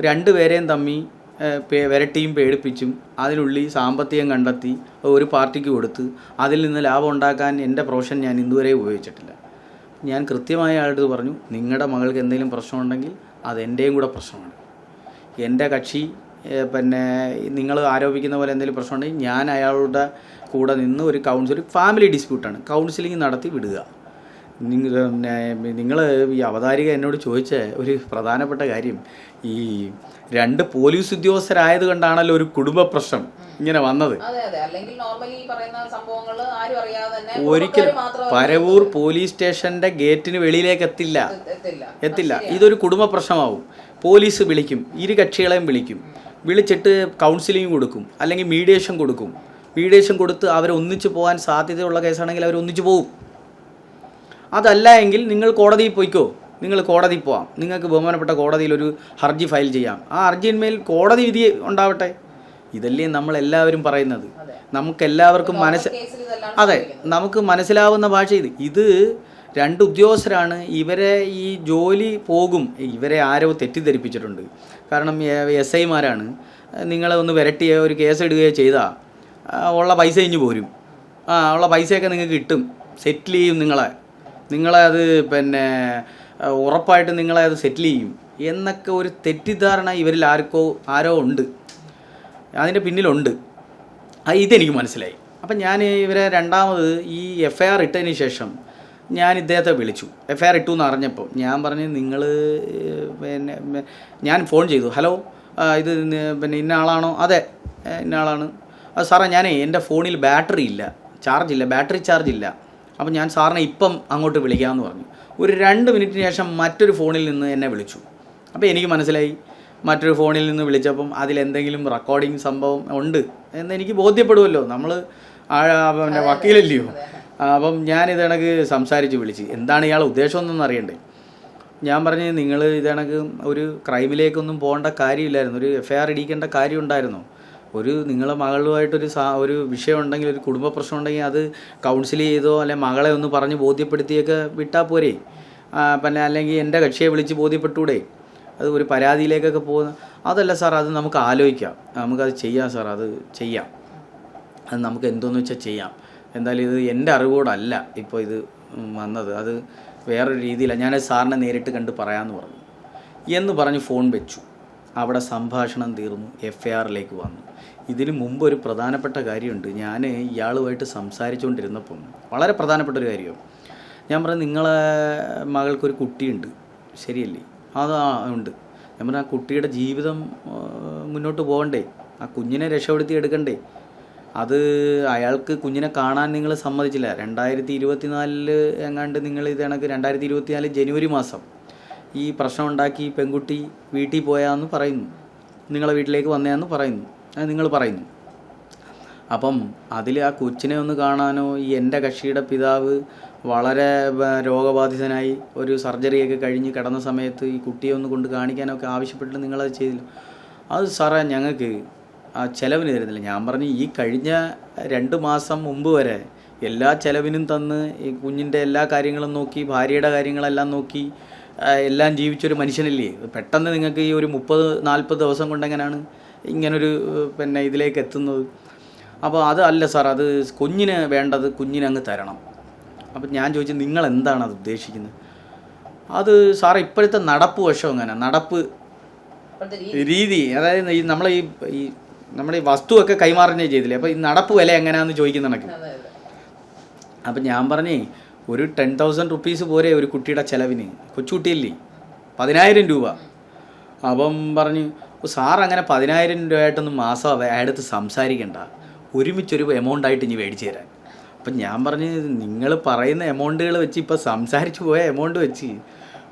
രണ്ട് പേരെയും തമ്മി വരട്ടിയും പേടിപ്പിച്ചും അതിനുള്ളിൽ സാമ്പത്തികം കണ്ടെത്തി ഒരു പാർട്ടിക്ക് കൊടുത്ത് അതിൽ നിന്ന് ലാഭം ഉണ്ടാക്കാൻ എന്റെ പ്രൊഫഷൻ ഞാൻ ഇതുവരെ ഉപയോഗിച്ചിട്ടില്ല. ഞാൻ കൃത്യമായ ആളുടെ പറഞ്ഞു നിങ്ങളുടെ മകൾക്ക് എന്തെങ്കിലും പ്രശ്നമുണ്ടെങ്കിൽ അത് എന്റെയും കൂടെ പ്രശ്നമാണ്. എന്റെ കക്ഷി പിന്നെ നിങ്ങൾ ആരോപിക്കുന്ന പോലെ എന്തെങ്കിലും പ്രശ്നമുണ്ടെങ്കിൽ ഞാൻ അയാളുടെ കൂടെ നിന്ന് ഒരു കൗൺസിലിംഗ് ഫാമിലി ഡിസ്പ്യൂട്ടാണ് കൗൺസിലിംഗ് നടത്തി വിടുക. നിങ്ങൾ ഈ അവതാരിക എന്നോട് ചോദിച്ച ഒരു പ്രധാനപ്പെട്ട കാര്യം ഈ രണ്ട് പോലീസ് ഉദ്യോഗസ്ഥരായത് കൊണ്ടാണല്ലോ ഒരു കുടുംബ പ്രശ്നം ഇങ്ങനെ വന്നത്. ഒരിക്കലും പരവൂർ പോലീസ് സ്റ്റേഷന്റെ ഗേറ്റിന് വെളിയിലേക്ക് എത്തില്ല. എത്തില്ല. എത്തില്ല. ഇതൊരു കുടുംബ പ്രശ്നമാവും. പോലീസ് വിളിക്കും ഇരു കക്ഷികളെയും വിളിക്കും. വിളിച്ചിട്ട് കൗൺസിലിംഗ് കൊടുക്കും അല്ലെങ്കിൽ മീഡിയേഷൻ കൊടുക്കും. മീഡിയേഷൻ കൊടുത്ത് അവരെ ഒന്നിച്ചു പോകാൻ സാധ്യതയുള്ള കേസാണെങ്കിൽ അവർ ഒന്നിച്ചു പോകും അതല്ല എങ്കിൽ നിങ്ങൾ കോടതിയിൽ പോയിക്കോ. നിങ്ങൾ കോടതിയിൽ പോവാം. നിങ്ങൾക്ക് ബഹുമാനപ്പെട്ട കോടതിയിൽ ഒരു ഹർജി ഫയൽ ചെയ്യാം. ആ ഹർജിന്മേൽ കോടതി വിധി ഉണ്ടാവട്ടെ. ഇതല്ലേ നമ്മൾ എല്ലാവരും പറയുന്നത് നമുക്ക് എല്ലാവർക്കും മനസ്സ് അതെ നമുക്ക് മനസ്സിലാവുന്ന ഭാഷ ഇത്. ഇത് രണ്ട് ഉദ്യോഗസ്ഥരാണ്. ഇവരെ ഈ ജോലി പോകും. ഇവരെ ആരോ തെറ്റിദ്ധരിപ്പിച്ചിട്ടുണ്ട്. കാരണം എസ് ഐമാരാണ്. നിങ്ങളെ ഒന്ന് വിരട്ടിയോ ഒരു കേസ് ഇടുകയോ ചെയ്താൽ ഉള്ള പൈസ ഇഞ്ഞു പോരും. ആ ഉള്ള പൈസയൊക്കെ നിങ്ങൾക്ക് കിട്ടും. സെറ്റിൽ ചെയ്യും നിങ്ങളെ. നിങ്ങളെ അത് പിന്നെ ഉറപ്പായിട്ട് നിങ്ങളെ അത് സെറ്റിൽ ചെയ്യും. എന്നൊക്കെ ഒരു തെറ്റിദ്ധാരണ ഇവരിൽ ആർക്കോ ആരോ ഉണ്ട്. അതിന്റെ പിന്നിലുണ്ട്. ഇതെനിക്ക് മനസ്സിലായി. അപ്പം ഞാൻ ഇവരെ രണ്ടാമത് ഈ എഫ് ഐ ആർ ഇട്ടതിന് ശേഷം ഞാൻ ഇദ്ദേഹത്തെ വിളിച്ചു. എഫ് ഐ ആർ ഇട്ടു എന്ന് അറിഞ്ഞപ്പോൾ ഞാൻ പറഞ്ഞു നിങ്ങൾ പിന്നെ ഞാൻ ഫോൺ ചെയ്തു. ഹലോ ഇത് പിന്നെ ഇന്ന ആളാണോ? അതെ ഇന്ന ആളാണ്. സാറേ ഞാനേ എന്റെ ഫോണിൽ ബാറ്ററി ഇല്ല. ചാർജ് ഇല്ല ബാറ്ററി ചാർജ് ഇല്ല. അപ്പം ഞാൻ സാറിനെ ഇപ്പം അങ്ങോട്ട് വിളിക്കാമെന്ന് പറഞ്ഞു. ഒരു രണ്ട് മിനിറ്റിന് ശേഷം മറ്റൊരു ഫോണിൽ നിന്ന് എന്നെ വിളിച്ചു. അപ്പോൾ എനിക്ക് മനസ്സിലായി. മറ്റൊരു ഫോണിൽ നിന്ന് വിളിച്ചപ്പം അതിലെന്തെങ്കിലും റെക്കോർഡിങ് സംഭവം ഉണ്ട് എന്ന് എനിക്ക് ബോധ്യപ്പെടുമല്ലോ നമ്മൾ പിന്നെ വക്കീലല്ലയോ? അപ്പം ഞാൻ ഇത് കണക്ക് സംസാരിച്ച് വിളിച്ച്. എന്താണ് ഇയാൾ ഉദ്ദേശം എന്നൊന്നും അറിയണ്ടേ? ഞാൻ പറഞ്ഞ് നിങ്ങൾ ഇത് കണക്ക് ഒരു ക്രൈമിലേക്കൊന്നും പോകേണ്ട കാര്യമില്ലായിരുന്നു. ഒരു എഫ് ഐ ആർ ഇടിക്കേണ്ട കാര്യം ഉണ്ടായിരുന്നു ഒരു നിങ്ങളെ മകളുമായിട്ടൊരു സാ ഒരു വിഷയം ഉണ്ടെങ്കിൽ ഒരു കുടുംബ പ്രശ്നം ഉണ്ടെങ്കിൽ അത് കൗൺസിൽ ചെയ്തോ അല്ലെ മകളെ ഒന്ന് പറഞ്ഞ് ബോധ്യപ്പെടുത്തിയൊക്കെ വിട്ടാൽ പോരെ. പിന്നെ അല്ലെങ്കിൽ എന്റെ കക്ഷിയെ വിളിച്ച് ബോധ്യപ്പെട്ടൂടെ അത് ഒരു പരാതിയിലേക്കൊക്കെ പോകുന്ന അതല്ല സാർ അത് നമുക്ക് ആലോചിക്കാം. നമുക്കത് ചെയ്യാം സാർ അത് ചെയ്യാം. അത് നമുക്ക് എന്തോന്ന് വെച്ചാൽ ചെയ്യാം. എന്തായാലും ഇത് എന്റെ അറിവോടല്ല ഇപ്പോൾ ഇത് വന്നത്. അത് വേറൊരു രീതിയിലാണ് ഞാൻ സാറിനെ നേരിട്ട് കണ്ട് പറയാമെന്ന് പറഞ്ഞു. എന്ന് പറഞ്ഞ് ഫോൺ വെച്ചു. അവിടെ സംഭാഷണം തീർന്നു എഫ് ഐ ആറിലേക്ക് വന്നു. ഇതിന് മുമ്പ് ഒരു പ്രധാനപ്പെട്ട കാര്യമുണ്ട്. ഞാൻ ഇയാളുമായിട്ട് സംസാരിച്ചുകൊണ്ടിരുന്നപ്പം വളരെ പ്രധാനപ്പെട്ട ഒരു കാര്യം ഞാൻ പറഞ്ഞു നിങ്ങളെ മകൾക്കൊരു കുട്ടിയുണ്ട്. ശരിയല്ലേ? അത് ഉണ്ട്. ഞാൻ പറഞ്ഞു ആ കുട്ടിയുടെ ജീവിതം മുന്നോട്ട് പോകണ്ടേ? ആ കുഞ്ഞിനെ രക്ഷപ്പെടുത്തി എടുക്കണ്ടേ? അത് അയാൾക്ക് കുഞ്ഞിനെ കാണാൻ നിങ്ങൾ സമ്മതിച്ചില്ല. രണ്ടായിരത്തി ഇരുപത്തിനാലിൽ എങ്ങാണ്ട് നിങ്ങൾ ഇത് കണക്ക് രണ്ടായിരത്തി ഇരുപത്തിനാല് ജനുവരി മാസം ഈ പ്രശ്നം ഉണ്ടാക്കി പെൺകുട്ടി വീട്ടിൽ പോയാന്ന് പറയുന്നു. നിങ്ങളെ വീട്ടിലേക്ക് വന്നയാന്ന് പറയുന്നു. അത് നിങ്ങൾ പറയുന്നു. അപ്പം അതിൽ ആ കൊച്ചിനെ ഒന്ന് കാണാനോ ഈ എന്റെ കക്ഷിയുടെ പിതാവ് വളരെ രോഗബാധിതനായി ഒരു സർജറിയൊക്കെ കഴിഞ്ഞ് കിടന്ന സമയത്ത് ഈ കുട്ടിയെ ഒന്ന് കൊണ്ട് കാണിക്കാനൊക്കെ ആവശ്യപ്പെട്ടിട്ട് നിങ്ങളത് ചെയ്തില്ല. അത് സാറേ ഞങ്ങൾക്ക് ആ ചിലവിന് തരുന്നില്ല. ഞാൻ പറഞ്ഞു ഈ കഴിഞ്ഞ രണ്ട് മാസം മുമ്പ് വരെ എല്ലാ ചിലവിനും തന്ന് ഈ കുഞ്ഞിന്റെ എല്ലാ കാര്യങ്ങളും നോക്കി ഭാര്യയുടെ കാര്യങ്ങളെല്ലാം നോക്കി എല്ലാം ജീവിച്ചൊരു മനുഷ്യനല്ലേ? പെട്ടെന്ന് നിങ്ങൾക്ക് ഈ ഒരു മുപ്പത് നാൽപ്പത് ദിവസം കൊണ്ടെങ്ങനെയാണ് ഇങ്ങനൊരു പിന്നെ ഇതിലേക്ക് എത്തുന്നത്? അപ്പോൾ അത് അല്ല സാർ അത് കുഞ്ഞിന് വേണ്ടത് കുഞ്ഞിനങ്ങ് തരണം. അപ്പം ഞാൻ ചോദിച്ചു നിങ്ങൾ എന്താണ് അത് ഉദ്ദേശിക്കുന്നത്? അത് സാർ ഇപ്പോഴത്തെ നടപ്പ് വശം അങ്ങനെ നടപ്പ് രീതി. അതായത് ഈ നമ്മളെ ഈ ഈ നമ്മുടെ ഈ വസ്തുവൊക്കെ കൈമാറുന്നേ ചെയ്തില്ലേ? അപ്പോൾ ഈ നടപ്പ് വില എങ്ങനെയാണെന്ന് ചോദിക്കുന്ന കണക്ക്. അപ്പം ഞാൻ പറഞ്ഞേ ഒരു ടെൻ തൗസൻഡ് റുപ്പീസ് പോരെ ഒരു കുട്ടിയുടെ ചിലവിന്. കൊച്ചുകുട്ടിയല്ലേ പതിനായിരം രൂപ. അപ്പം പറഞ്ഞു സാർ അങ്ങനെ പതിനായിരം രൂപയായിട്ടൊന്നും മാസം അയാളടുത്ത് സംസാരിക്കണ്ട. ഒരുമിച്ചൊരു എമൗണ്ട് ആയിട്ട് ഇനി മേടിച്ചു തരാൻ. അപ്പം ഞാൻ പറഞ്ഞ് നിങ്ങൾ പറയുന്ന എമൗണ്ടുകൾ വെച്ച് ഇപ്പോൾ സംസാരിച്ച് പോയ എമൗണ്ട് വെച്ച്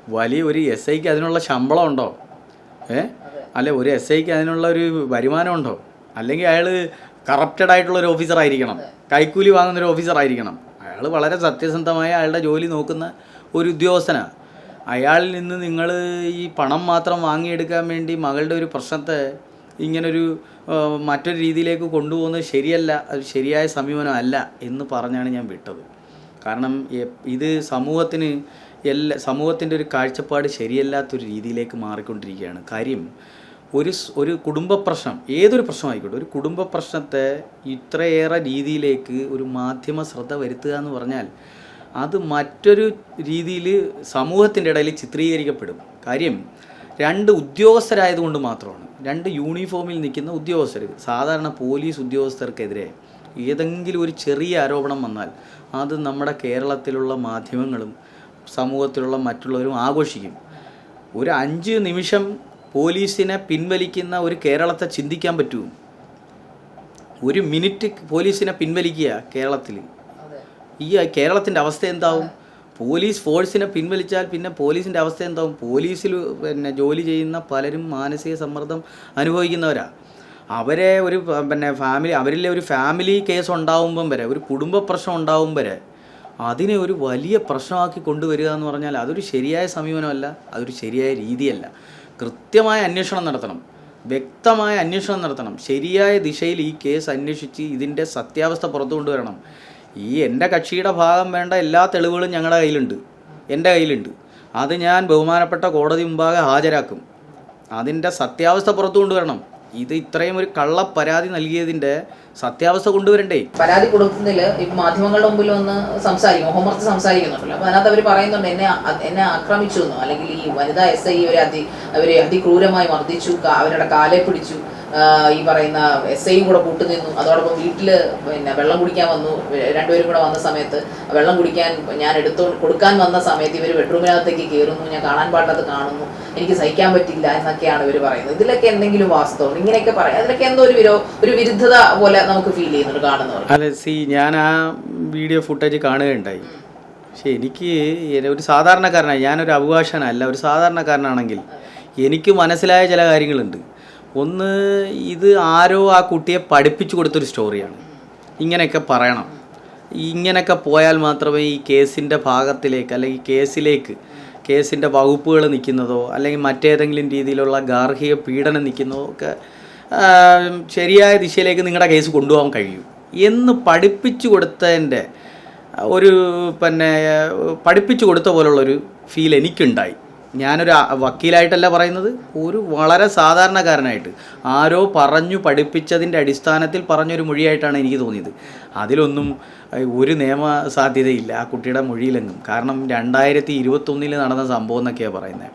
വലിയ ഒരു എസ് ഐക്ക് അതിനുള്ള ശമ്പളം ഉണ്ടോ? ഏ? അല്ലെ ഒരു എസ് ഐക്ക് അതിനുള്ള ഒരു വരുമാനം ഉണ്ടോ? അല്ലെങ്കിൽ അയാൾ കറപ്റ്റഡ് ആയിട്ടുള്ള ഒരു ഓഫീസർ ആയിരിക്കണം. കൈക്കൂലി വാങ്ങുന്ന ഒരു ഓഫീസർ ആയിരിക്കണം. അയാൾ വളരെ സത്യസന്ധമായ അയാളുടെ ജോലി നോക്കുന്ന ഒരു ഉദ്യോഗസ്ഥനാണ് അയാളിൽ നിന്ന് നിങ്ങൾ ഈ പണം മാത്രം വാങ്ങിയെടുക്കാൻ വേണ്ടി മകളുടെ ഒരു പ്രശ്നത്തെ ഇങ്ങനൊരു മറ്റൊരു രീതിയിലേക്ക് കൊണ്ടുപോകുന്നത് ശരിയല്ല അത് ശരിയായ സമീപനമല്ല എന്ന് പറഞ്ഞാണ് ഞാൻ വിട്ടത്. കാരണം ഇത് സമൂഹത്തിന് എല്ലാ സമൂഹത്തിന്റെ ഒരു കാഴ്ചപ്പാട് ശരിയല്ലാത്തൊരു രീതിയിലേക്ക് മാറിക്കൊണ്ടിരിക്കുകയാണ്. കാര്യം ഒരു ഒരു കുടുംബ പ്രശ്നം ഏതൊരു പ്രശ്നമായിക്കോട്ടെ ഒരു കുടുംബ പ്രശ്നത്തെ ഇത്രയേറെ രീതിയിലേക്ക് ഒരു മാധ്യമ ശ്രദ്ധ വരുത്തുക എന്ന് പറഞ്ഞാൽ അത് മറ്റൊരു രീതിയിൽ സമൂഹത്തിന്റെ ഇടയിൽ ചിത്രീകരിക്കപ്പെടും. കാര്യം രണ്ട് ഉദ്യോഗസ്ഥരായതുകൊണ്ട് മാത്രമാണ്. രണ്ട് യൂണിഫോമിൽ നിൽക്കുന്ന ഉദ്യോഗസ്ഥർ സാധാരണ പോലീസ് ഉദ്യോഗസ്ഥർക്കെതിരെ ഏതെങ്കിലും ഒരു ചെറിയ ആരോപണം വന്നാൽ അത് നമ്മുടെ കേരളത്തിലുള്ള മാധ്യമങ്ങളും സമൂഹത്തിലുള്ള മറ്റുള്ളവരും ആഘോഷിക്കും. ഒരു അഞ്ച് നിമിഷം പോലീസിനെ പിൻവലിക്കുന്ന ഒരു കേരളത്തെ ചിന്തിക്കാൻ പറ്റുമോ ഒരു മിനിറ്റ് പോലീസിനെ പിൻവലിക്കുക കേരളത്തിൽ. ഈ കേരളത്തിന്റെ അവസ്ഥ എന്താവും? പോലീസ് ഫോഴ്സിനെ പിൻവലിച്ചാൽ പിന്നെ പോലീസിന്റെ അവസ്ഥ എന്താവും? പോലീസിൽ പിന്നെ ജോലി ചെയ്യുന്ന പലരും മാനസിക സമ്മർദ്ദം അനുഭവിക്കുന്നവരാ. അവരെ ഒരു പിന്നെ ഫാമിലി അവരിലെ ഒരു ഫാമിലി കേസ് ഉണ്ടാവുമ്പം വരെ ഒരു കുടുംബ പ്രശ്നം ഉണ്ടാവും വരെ അതിനെ ഒരു വലിയ പ്രശ്നമാക്കി കൊണ്ടുവരിക എന്ന് പറഞ്ഞാൽ അതൊരു ശരിയായ സമീപനമല്ല അതൊരു ശരിയായ രീതിയല്ല. കൃത്യമായ അന്വേഷണം നടത്തണം. വ്യക്തമായ അന്വേഷണം നടത്തണം. ശരിയായ ദിശയിൽ ഈ കേസ് അന്വേഷിച്ച് ഇതിന്റെ സത്യാവസ്ഥ പുറത്തു കൊണ്ടുവരണം. ഈ എന്റെ കക്ഷിയുടെ ഭാഗം വേണ്ട എല്ലാ തെളിവുകളും ഞങ്ങളുടെ കയ്യിലുണ്ട്. എന്റെ കയ്യിലുണ്ട്. അത് ഞാൻ ബഹുമാനപ്പെട്ട കോടതി മുമ്പാകെ ഹാജരാക്കും. അതിന്റെ സത്യാവസ്ഥ പുറത്തു കൊണ്ടുവരണം. ഇത് ഇത്രയും ഒരു കള്ള പരാതി നൽകിയതിന്റെ സത്യാവസ്ഥ കൊണ്ടുവരണ്ടേ? പരാതി കൊടുക്കുന്നതിൽ ഇപ്പൊ മാധ്യമങ്ങളുടെ മുമ്പിൽ വന്ന് സംസാരിക്കും. ഹോംവർക്ക് സംസാരിക്കുന്നുണ്ടല്ലോ. അപ്പൊ അതിനകത്ത് അവർ പറയുന്നുണ്ട് എന്നെ എന്നെ ആക്രമിച്ചു എന്നോ. അല്ലെങ്കിൽ ഈ വനിതാ എസ് ഐ അവരെ അതി അവരെ അതിക്രൂരമായി മർദ്ദിച്ചു അവരുടെ കാലെ പിടിച്ചു. ഈ പറയുന്ന എസ് ഐയും കൂടെ കൂട്ടുനിന്നു അതോടൊപ്പം വീട്ടിൽ പിന്നെ വെള്ളം കുടിക്കാൻ വന്നു. രണ്ടുപേരും കൂടെ വന്ന സമയത്ത് വെള്ളം കുടിക്കാൻ ഞാൻ എടുത്തു കൊടുക്കാൻ വന്ന സമയത്ത് ഇവർ ബെഡ്റൂമിനകത്തേക്ക് കയറുന്നു ഞാൻ കാണാൻ പാടില്ലാത്ത കാണുന്നു. എനിക്ക് സഹിക്കാൻ പറ്റില്ല എന്നൊക്കെയാണ് ഇവർ പറയുന്നത്. ഇതിലൊക്കെ എന്തെങ്കിലും വാസ്തവം? ഇങ്ങനെയൊക്കെ പറയാം. അതിലൊക്കെ എന്തോ ഒരു വിരോ ഒരു വിരുദ്ധത പോലെ നമുക്ക് ഫീൽ ചെയ്യുന്നുണ്ട് കാണുന്നവർ. അല്ല സി ഞാൻ ആ വീഡിയോ ഫുട്ടേജ് കാണുകയുണ്ടായി. പക്ഷെ എനിക്ക് ഒരു സാധാരണക്കാരനായി ഞാനൊരു അവകാശനല്ല ഒരു സാധാരണക്കാരനാണെങ്കിൽ എനിക്ക് മനസ്സിലായ ചില കാര്യങ്ങളുണ്ട്. ഒന്ന് ഇത് ആരോ ആ കുട്ടിയെ പഠിപ്പിച്ചു കൊടുത്തൊരു സ്റ്റോറിയാണ്. ഇങ്ങനെയൊക്കെ പറയണം. ഇങ്ങനെയൊക്കെ പോയാൽ മാത്രമേ ഈ കേസിന്റെ ഭാഗത്തിലേക്ക് അല്ലെങ്കിൽ കേസിലേക്ക് കേസിന്റെ വകുപ്പുകൾ നിൽക്കുന്നതോ അല്ലെങ്കിൽ മറ്റേതെങ്കിലും രീതിയിലുള്ള ഗാർഹിക പീഡനം നിൽക്കുന്നതോ ഒക്കെ ശരിയായ ദിശയിലേക്ക് നിങ്ങളുടെ കേസ് കൊണ്ടുപോകാൻ കഴിയും. എന്ന് പഠിപ്പിച്ചു കൊടുത്തതിന്റെ ഒരു പിന്നെ പഠിപ്പിച്ചു കൊടുത്ത പോലുള്ളൊരു ഫീൽ എനിക്കുണ്ടായി. ഞാനൊരു വക്കീലായിട്ടല്ല പറയുന്നത്. ഒരു വളരെ സാധാരണക്കാരനായിട്ട് ആരോ പറഞ്ഞു പഠിപ്പിച്ചതിന്റെ അടിസ്ഥാനത്തിൽ പറഞ്ഞൊരു മൊഴിയായിട്ടാണ് എനിക്ക് തോന്നിയത്. അതിലൊന്നും ഒരു നിയമ സാധ്യതയില്ല ആ കുട്ടിയുടെ മൊഴിയിലെങ്ങും. കാരണം രണ്ടായിരത്തി ഇരുപത്തൊന്നിൽ നടന്ന സംഭവം എന്നൊക്കെയാണ് പറയുന്നത്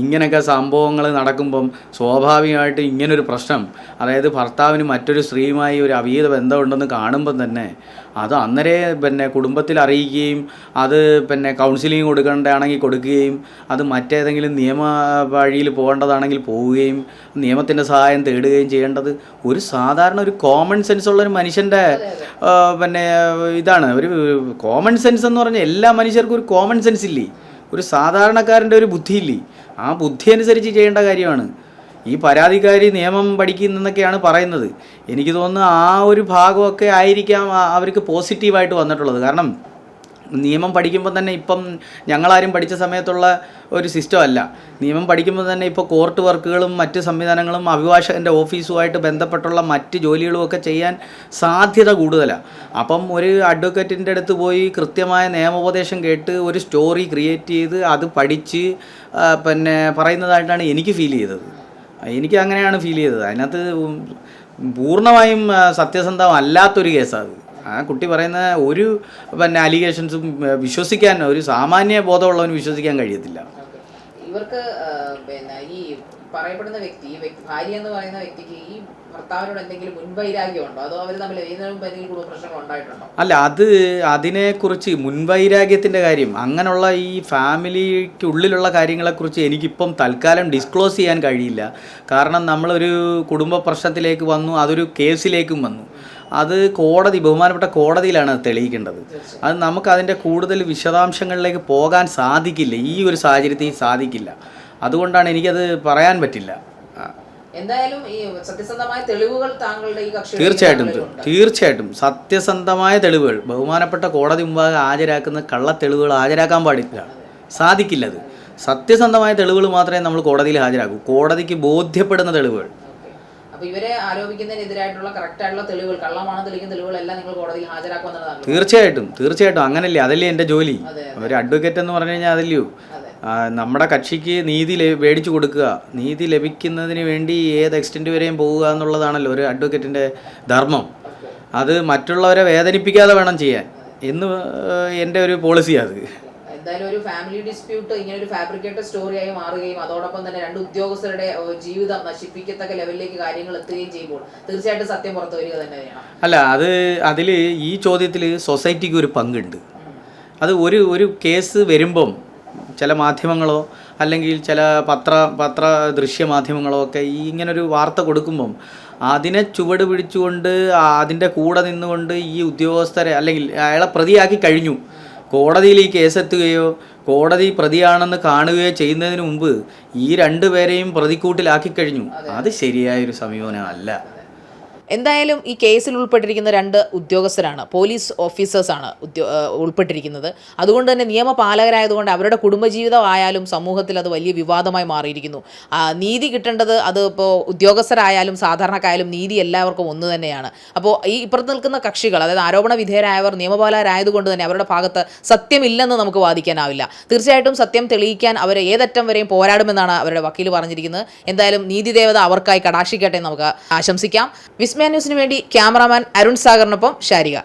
ഇങ്ങനെയൊക്കെ സംഭവങ്ങൾ നടക്കുമ്പം സ്വാഭാവികമായിട്ട് ഇങ്ങനൊരു പ്രശ്നം അതായത് ഭർത്താവിന് മറ്റൊരു സ്ത്രീയുമായി ഒരു അവീത ബന്ധമുണ്ടെന്ന് കാണുമ്പം തന്നെ അത് അന്നേരെ പിന്നെ കുടുംബത്തിൽ അറിയിക്കുകയും അത് പിന്നെ കൗൺസിലിംഗ് കൊടുക്കേണ്ടതാണെങ്കിൽ കൊടുക്കുകയും അത് മറ്റേതെങ്കിലും നിയമ വഴിയിൽ പോകേണ്ടതാണെങ്കിൽ പോവുകയും നിയമത്തിന്റെ സഹായം തേടുകയും ചെയ്യേണ്ടത് ഒരു സാധാരണ ഒരു കോമൺ സെൻസ് ഉള്ള ഒരു മനുഷ്യന്റെ പിന്നെ ഇതാണ്. ഒരു കോമൺ സെൻസ് എന്ന് പറഞ്ഞാൽ എല്ലാ മനുഷ്യർക്കും ഒരു കോമൺ സെൻസ് ഇല്ലേ? ഒരു സാധാരണക്കാരന്റെ ഒരു ബുദ്ധിയില്ലേ? ആ ബുദ്ധി അനുസരിച്ച് ചെയ്യേണ്ട കാര്യമാണ്. ഈ പരാതിക്കാരി നിയമം പഠിക്കുന്നെന്നൊക്കെയാണ് പറയുന്നത്. എനിക്ക് തോന്നുന്നു ആ ഒരു ഭാഗമൊക്കെ ആയിരിക്കാം അവർക്ക് പോസിറ്റീവായിട്ട് വന്നിട്ടുള്ളത്. കാരണം നിയമം പഠിക്കുമ്പോൾ തന്നെ ഇപ്പം ഞങ്ങളാരും പഠിച്ച സമയത്തുള്ള ഒരു സിസ്റ്റം അല്ല. നിയമം പഠിക്കുമ്പോൾ തന്നെ ഇപ്പോൾ കോർട്ട് വർക്കുകളും മറ്റ് സംവിധാനങ്ങളും അഭിഭാഷകന്റെ ഓഫീസുമായിട്ട് ബന്ധപ്പെട്ടുള്ള മറ്റ് ജോലികളും ഒക്കെ ചെയ്യാൻ സാധ്യത കൂടുതലാണ് അപ്പം ഒരു അഡ്വക്കേറ്റിന്റെ അടുത്ത് പോയി കൃത്യമായ നിയമോപദേശം കേട്ട് ഒരു സ്റ്റോറി ക്രിയേറ്റ് ചെയ്ത് അത് പഠിച്ച് പിന്നെ പറയുന്നതായിട്ടാണ് എനിക്ക് ഫീൽ ചെയ്തത്. എനിക്ക് അങ്ങനെയാണ് ഫീൽ ചെയ്തത്. അതിനകത്ത് പൂർണമായും സത്യസന്ധമല്ലാത്തൊരു കേസാണ് ആ കുട്ടി പറയുന്ന ഒരു പിന്നെ അലിഗേഷൻസും വിശ്വസിക്കാൻ ഒരു സാമാന്യ ബോധമുള്ളവന് വിശ്വസിക്കാൻ കഴിയത്തില്ല. ഇവർക്ക് പിന്നെ ഈ പറയപ്പെടുന്ന വ്യക്തി ഭാര്യ എന്ന് പറയുന്ന വ്യക്തിക്ക് ഈ ഭർത്താവിനോട് എന്തെങ്കിലും മുൻവൈരാഗ്യമുണ്ടോ? അതോ അവർ തമ്മിൽ ഇതിനു എന്തെങ്കിലും കൂടുതൽ പ്രശ്നങ്ങൾ ഉണ്ടായിട്ടുണ്ടോ? അല്ല അത് അതിനെക്കുറിച്ച് മുൻവൈരാഗ്യത്തിന്റെ കാര്യം അങ്ങനെയുള്ള ഈ ഫാമിലിക്കുള്ളിലുള്ള കാര്യങ്ങളെക്കുറിച്ച് എനിക്കിപ്പം തൽക്കാലം ഡിസ്ക്ലോസ് ചെയ്യാൻ കഴിയില്ല. കാരണം നമ്മളൊരു കുടുംബ പ്രശ്നത്തിലേക്ക് വന്നു അതൊരു കേസിലേക്കും വന്നു. അത് കോടതി ബഹുമാനപ്പെട്ട കോടതിയിലാണ് തെളിയിക്കേണ്ടത്. അത് നമുക്ക് അതിന്റെ കൂടുതൽ വിശദാംശങ്ങളിലേക്ക് പോകാൻ സാധിക്കില്ല. ഈ ഒരു സാഹചര്യത്തിൽ സാധിക്കില്ല. അതുകൊണ്ടാണ് എനിക്കത് പറയാൻ പറ്റില്ല. എന്തായാലും ഈ സത്യസന്ധമായ തെളിവുകൾ താങ്കളുടെ ഈ കക്ഷി തീർച്ചയായിട്ടും തീർച്ചയായിട്ടും. സത്യസന്ധമായ തെളിവുകൾ ബഹുമാനപ്പെട്ട കോടതി മുമ്പാകെ ഹാജരാക്കുന്ന കള്ള തെളിവുകൾ ഹാജരാക്കാൻ പാടില്ല. സാധിക്കില്ല അത്. സത്യസന്ധമായ തെളിവുകൾ മാത്രമേ നമ്മൾ കോടതിയിൽ ഹാജരാക്കൂ. കോടതിക്ക് ബോധ്യപ്പെടുന്ന തെളിവുകൾ. അപ്പൊ ഇവരെ ആരോപിക്കുന്നതിനെതിരായിട്ടുള്ള കറക്റ്റ് ആയിട്ടുള്ള തെളിവുകൾ കള്ളമാണ് തെളിയിക്കുന്ന തെളിവുകളെല്ലാം നിങ്ങൾ കോടതിയിൽ ഹാജരാക്കുമെന്നാണ് താങ്കൾ തീർച്ചയായിട്ടും തീർച്ചയായിട്ടും അങ്ങനല്ലേ അതല്ലേ എന്റെ ജോലി. ഒരു അഡ്വക്കേറ്റ് എന്ന് പറഞ്ഞു കഴിഞ്ഞാൽ അതല്ലയോ? നമ്മുടെ കക്ഷിക്ക് നീതി മേടിച്ചു കൊടുക്കുക. നീതി ലഭിക്കുന്നതിന് വേണ്ടി ഏത് എക്സ്റ്റെന്റ് വരെയും പോവുക എന്നുള്ളതാണല്ലോ ഒരു അഡ്വക്കേറ്റിന്റെ ധർമ്മം. അത് മറ്റുള്ളവരെ വേദനിപ്പിക്കാതെ വേണം ചെയ്യാൻ. എന്ന് എന്റെ ഒരു പോളിസിയാണ് അത്. എന്തായാലും ഒരു ഫാമിലി ഡിസ്പ്യൂട്ട് ഇങ്ങനെ ഒരു ഫാബ്രിക്കേറ്റഡ് സ്റ്റോറിയായി മാറുകയും അതോടൊപ്പം തന്നെ രണ്ട് ഉദ്യോഗസ്ഥരുടെ ജീവിതം നശിപ്പിക്കത്തക്ക ലെവലിലേക്ക് കാര്യങ്ങൾ എത്തുകയും ചെയ്യുമ്പോൾ തീർച്ചയായിട്ടും സത്യം പുറത്തു വരിക തന്നെ അല്ല അത് അതിൽ ഈ ചോദ്യത്തിൽ സൊസൈറ്റിക്ക് ഒരു പങ്കുണ്ട്. അത് ഒരു ഒരു കേസ് വരുമ്പം ചില മാധ്യമങ്ങളോ അല്ലെങ്കിൽ ചില പത്ര പത്ര ദൃശ്യ മാധ്യമങ്ങളോ ഒക്കെ ഈ ഇങ്ങനൊരു വാർത്ത കൊടുക്കുമ്പം അതിനെ ചുവട് പിടിച്ചുകൊണ്ട് അതിന്റെ കൂടെ നിന്നുകൊണ്ട് ഈ ഉദ്യോഗസ്ഥരെ അല്ലെങ്കിൽ അയാളെ പ്രതിയാക്കി കഴിഞ്ഞു. കോടതിയിൽ ഈ കേസെത്തുകയോ കോടതി പ്രതിയാണെന്ന് കാണുകയോ ചെയ്യുന്നതിന് മുമ്പ് ഈ രണ്ടുപേരെയും പ്രതിക്കൂട്ടിലാക്കി കഴിഞ്ഞു. അത്. ശരിയായൊരു സമീപനമല്ല എന്തായാലും ഈ കേസിൽ ഉൾപ്പെട്ടിരിക്കുന്ന രണ്ട് ഉദ്യോഗസ്ഥരാണ് പോലീസ് ഓഫീസേഴ്സാണ് ഉദ്യോ ഉൾപ്പെട്ടിരിക്കുന്നത്. അതുകൊണ്ട് തന്നെ നിയമപാലകരായതുകൊണ്ട് അവരുടെ കുടുംബജീവിതമായാലും സമൂഹത്തിൽ അത് വലിയ വിവാദമായി മാറിയിരിക്കുന്നു. നീതി കിട്ടേണ്ടത് അത് ഇപ്പോൾ ഉദ്യോഗസ്ഥരായാലും സാധാരണക്കായാലും നീതി എല്ലാവർക്കും ഒന്ന് തന്നെയാണ്. അപ്പോൾ ഈ ഇപ്പുറത്ത് നിൽക്കുന്ന കക്ഷികൾ അതായത് ആരോപണ വിധേയരായവർ നിയമപാലകരായതുകൊണ്ട് തന്നെ അവരുടെ ഭാഗത്ത് സത്യമില്ലെന്ന് നമുക്ക് വാദിക്കാനാവില്ല. തീർച്ചയായിട്ടും സത്യം തെളിയിക്കാൻ അവർ ഏതറ്റം വരെയും പോരാടുമെന്നാണ് അവരുടെ വക്കീൽ പറഞ്ഞിരിക്കുന്നത്. എന്തായാലും നീതി ദേവത അവർക്കായി കടാക്ഷിക്കട്ടെ നമുക്ക് ആശംസിക്കാം. വിസ്മയ ന്യൂസിന് വേണ്ടി ക്യാമറാമാൻ അരുൺ സാഗറിനൊപ്പം ഷാരിക.